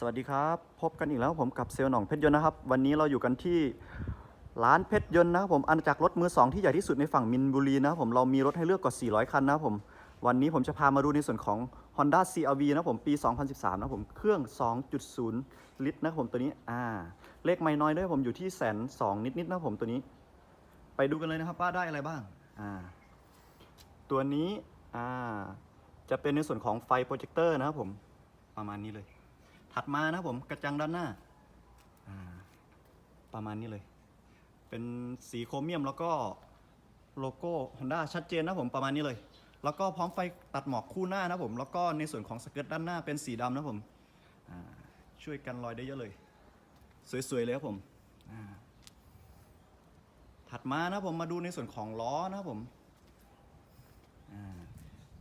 สวัสดีครับ พบกันอีกแล้วผมกับเซลล์หน่องเพชรยนต์นะครับ วันนี้เราอยู่กันที่ร้านเพชรยนต์นะครับผมอาณาจักรถมือสองที่ใหญ่ที่สุดในฝั่งมินบุรีนะครับผมเรามีรถให้เลือกกว่า 400 คันนะครับผมวันนี้ผมจะพามาดูในส่วนของ Honda CRV นะครับผมปี 2013 นะครับผมเครื่อง 2.0 ลิตรนะครับผมตัวนี้อ่าเลขไม่น้อยด้วยผมอยู่ที่แสนสองนิดๆนะครับผมตัวนี้ ไปดูกันเลยนะครับว่าได้อะไรบ้างอ่าตัวนี้อ่าจะเป็นในส่วนของไฟโปรเจคเตอร์นะครับผมประมาณนี้เลย ถัดมานะผมกระจังด้านหน้า ประมาณนี้เลย เป็นสีโครเมียมแล้วก็โลโก้ Honda ชัดเจนนะผมประมาณนี้เลย แล้วก็พร้อมไฟตัดหมอกคู่หน้านะผม แล้วก็ในส่วนของสเกิร์ตด้านหน้าเป็นสีดำนะผมช่วยกันรอยได้เยอะเลย สวยๆเลยครับผมถัดมานะผมมาดูในส่วนของล้อนะผม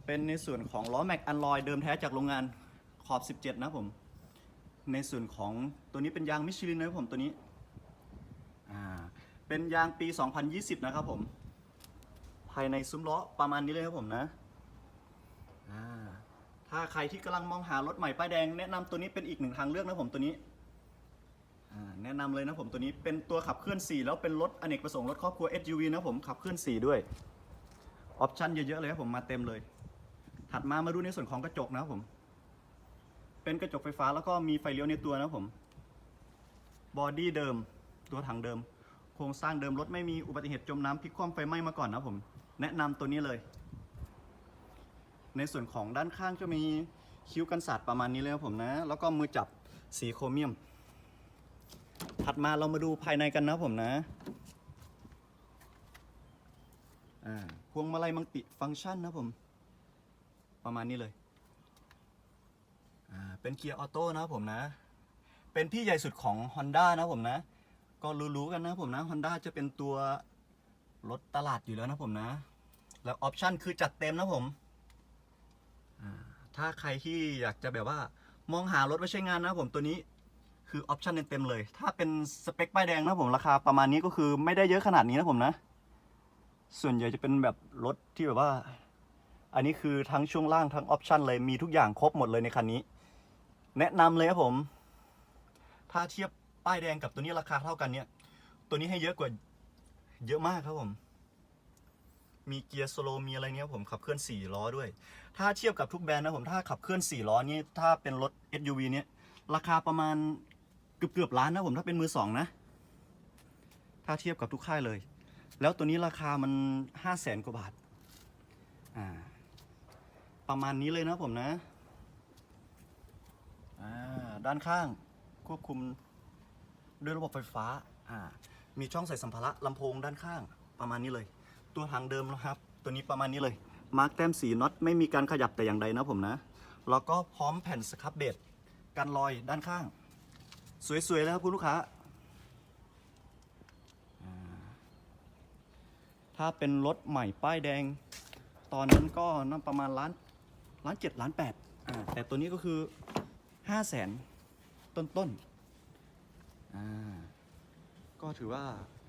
เป็นในส่วนของล้อแม็กอันลอยเดิมแท้จากโรงงานขอบ 17 นะผม ในส่วนของตัวนี้เป็นยางมิชลินนะครับผมตัวนี้อ่าเป็นยางปี 2020 นะครับผม ภายในซุ้มล้อประมาณนี้เลยครับผมนะอ่าถ้าใครที่กำลังมองหารถใหม่ป้ายแดง แนะนำตัวนี้เป็นอีกหนึ่งทางเลือกนะผมตัวนี้แนะนำเลยนะผมตัวนี้เป็นตัวขับเคลื่อน 4 แล้วเป็นรถอเนกประสงค์รถครอบครัว SUV นะผมขับเคลื่อน 4 ด้วยออปชั่นเยอะๆเลยครับผมมาเต็มเลย ถัดมามาดูในส่วนของกระจกนะครับผม เป็นกระจกไฟฟ้าแล้วก็มีไฟเลี้ยวในตัวนะผมบอดี้เดิม ตัวถังเดิม โครงสร้างเดิมรถไม่มีอุบัติเหตุจมน้ำพลิกคว่ำไฟไหม้มาก่อนนะผม แนะนำตัวนี้เลย ในส่วนของด้านข้างจะมีคิ้วกันสาดประมาณนี้เลยครับผมนะ แล้วก็มือจับสีโครเมียม ถัดมาเรามาดูภายในกันนะผมนะพวงมาลัยมังติฟังก์ชันนะผม ประมาณนี้เลย เป็นเกียร์ออโต้นะผมนะ เป็นพี่ใหญ่สุดของ Honda นะผมนะ ก็รู้ๆกันนะผมนะ Honda จะเป็นตัวรถตลาดอยู่แล้วนะผมนะ แล้วออปชันคือจัดเต็มนะผม ถ้าใครที่อยากจะแบบว่า มองหารถไว้ใช้งานนะผมตัวนี้คือออปชันเต็มๆเลย ถ้าเป็นสเปคป้ายแดงนะผมราคาประมาณนี้ก็คือไม่ได้เยอะขนาดนี้นะผมนะ ส่วนใหญ่จะเป็นแบบรถที่แบบว่า อันนี้คือทั้งช่วงล่างทั้งออปชันเลยมีทุกอย่างครบหมดเลยในคันนี้ แนะนำเลยครับผม ถ้าเทียบป้ายแดงกับตัวนี้ราคาเท่ากันเนี่ย ตัวนี้ให้เยอะกว่าเยอะมากครับผม มีเกียร์สโลว์มีอะไรเนี้ยผมขับเคลื่อน4ล้อด้วย ถ้าเทียบกับทุกแบรนด์นะผมถ้าขับเคลื่อน4ล้อนี่ถ้าเป็นรถ SUV เนี่ยราคาประมาณเกือบเกือบล้านนะผมถ้าเป็นมือสองนะ ถ้าเทียบกับทุกค่ายเลย แล้วตัวนี้ราคามัน5 0 0แสนกว่าบาท อ่า ประมาณนี้เลยนะผมนะ ด้านข้าง ควบคุมด้วยระบบไฟฟ้าอ่ามีช่องใส่สัมภาระลำโพงด้านข้างประมาณนี้เลย ตัวถังเดิมนะครับ ตัวนี้ประมาณนี้เลยมาร์กแต้มสีน็อตไม่มีการขยับแต่อย่างใดนะผมนะแล้วก็พร้อมแผ่นสครับเบรดกันรอยด้านข้าง สวยๆเลยครับคุณลูกค้าถ้าเป็นรถใหม่ป้ายแดง ตอนนั้นก็น่าประมาณล้านล้านเจ็ดล้านแปดแต่ตัวนี้ก็คือห้าแสน ต้นๆอ่าก็ถือว่า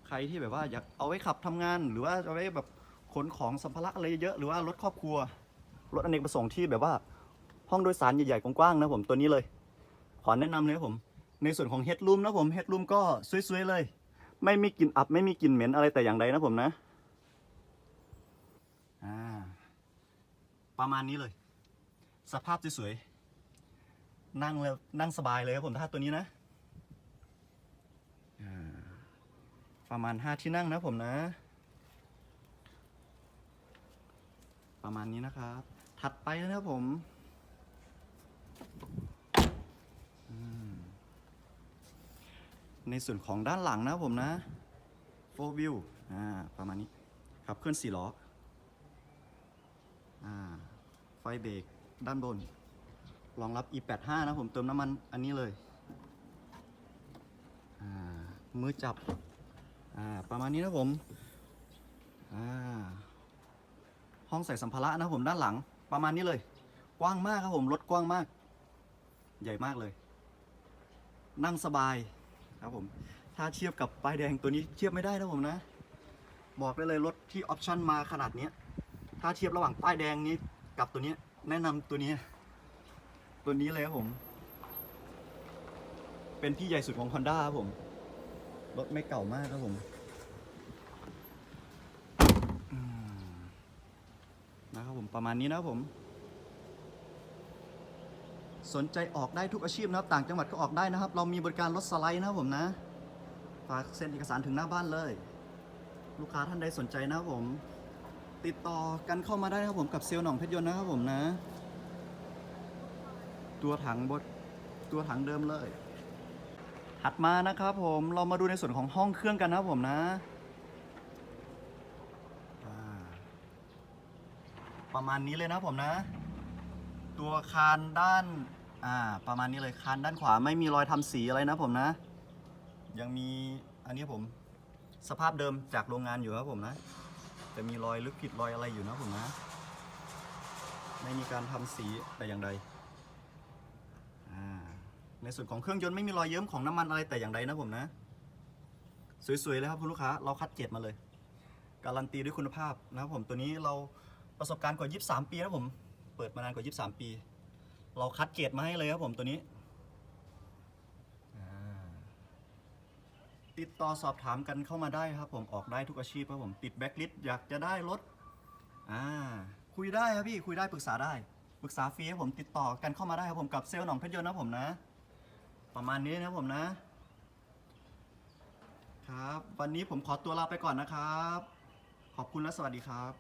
ใครที่แบบว่าอยากเอาไว้ขับทำงาน หรือว่าเอาไว้แบบขนของสัมภาระอะไรเยอะๆหรือว่ารถครอบครัว รถอเนกประสงค์ที่แบบว่า ห้องโดยสารใหญ่ๆกว้างๆนะผมตัวนี้เลย ขอแนะนำเลยครับผม ในส่วนของเฮดรูมนะผมเฮดรูมก็สวยๆเลย ไม่มีกลิ่นอับไม่มีกลิ่นเหม็นอะไรแต่อย่างใดนะผมนะอ่าประมาณนี้เลย สภาพสวยๆ นั่งแล้วนั่งสบายเลยครับผมถ้าตัวนี้นะประมาณห้าที่นั่งนะผมนะ ประมาณนี้นะครับ ถัดไปนะครับผมในส่วนของด้านหลังนะครับผมนะ4 view อ่าประมาณนี้ขับเคลื่อนสี่ล้ออ่าไฟเบรกด้านบน รองรับ e85 นะผมเติมน้ำมันอันนี้เลยมือจับประมาณนี้นะผมห้องใส่สัมภาระนะผมด้านหลังประมาณนี้เลย กว้างมากครับผมรถกว้างมาก ใหญ่มากเลย นั่งสบายครับผม ถ้าเทียบกับป้ายแดงตัวนี้เทียบไม่ได้นะผมนะ บอกได้เลยรถที่ออปชั่นมาขนาดนี้ถ้าเทียบระหว่างป้ายแดงนี้กับตัวนี้แนะนำตัวนี้ ตัวนี้เลยครับผม เป็นพี่ใหญ่สุดของ Honda ครับผม รถไม่เก่ามากครับผมนะครับผมประมาณนี้นะครับผม สนใจออกได้ทุกอาชีพนะครับ ต่างจังหวัดก็ออกได้นะครับ เรามีบริการรถสไลด์นะครับผมนะฝากเซ็นเอกสารถึงหน้าบ้านเลย ลูกค้าท่านใดสนใจนะครับผม ติดต่อกันเข้ามาได้นะครับผมกับเซลล์หนองเพชรยนต์นะครับผมนะ ตัวถังบดตัวถังเดิมเลย ถัดมานะครับผมเรามาดูในส่วนของห้องเครื่องกันนะครับผมนะ ประมาณนี้เลยนะผมนะ ตัวคานด้านอ่าประมาณนี้เลยคานด้านขวาไม่มีรอยทำสีอะไรนะผมนะ ยังมีอันนี้ผมสภาพเดิมจากโรงงานอยู่ครับผมนะจะมีรอยลึกผิดรอยอะไรอยู่นะผมนะ ไม่มีการทำสีแต่อย่างใด ในส่วนของเครื่องยนต์ไม่มีรอยเยิ้มของน้ำมันอะไรแต่อย่างใดนะผมนะ สวยๆเลยครับคุณลูกค้าเราคัดเกรดมาเลย การันตีด้วยคุณภาพนะครับผมตัวนี้เราประสบการณ์กว่า 23 ปีนะผม เปิดมานานกว่า 23 ปี เราคัดเกรดมาให้เลยครับผมตัวนี้ติดต่อสอบถามกันเข้ามาได้ครับผมออกได้ทุกอาชีพครับผมติดแบ็คลิสต์อยากจะได้รถอ่าคุยได้ครับพี่คุยได้ปรึกษาได้ ปรึกษาฟรีครับผมติดต่อกันเข้ามาได้ครับผมกับเซลล์หนองเพชรยนต์นะผมนะ ประมาณนี้นะผมนะ ครับ วันนี้ผมขอตัวลาไปก่อนนะครับ ขอบคุณและสวัสดีครับ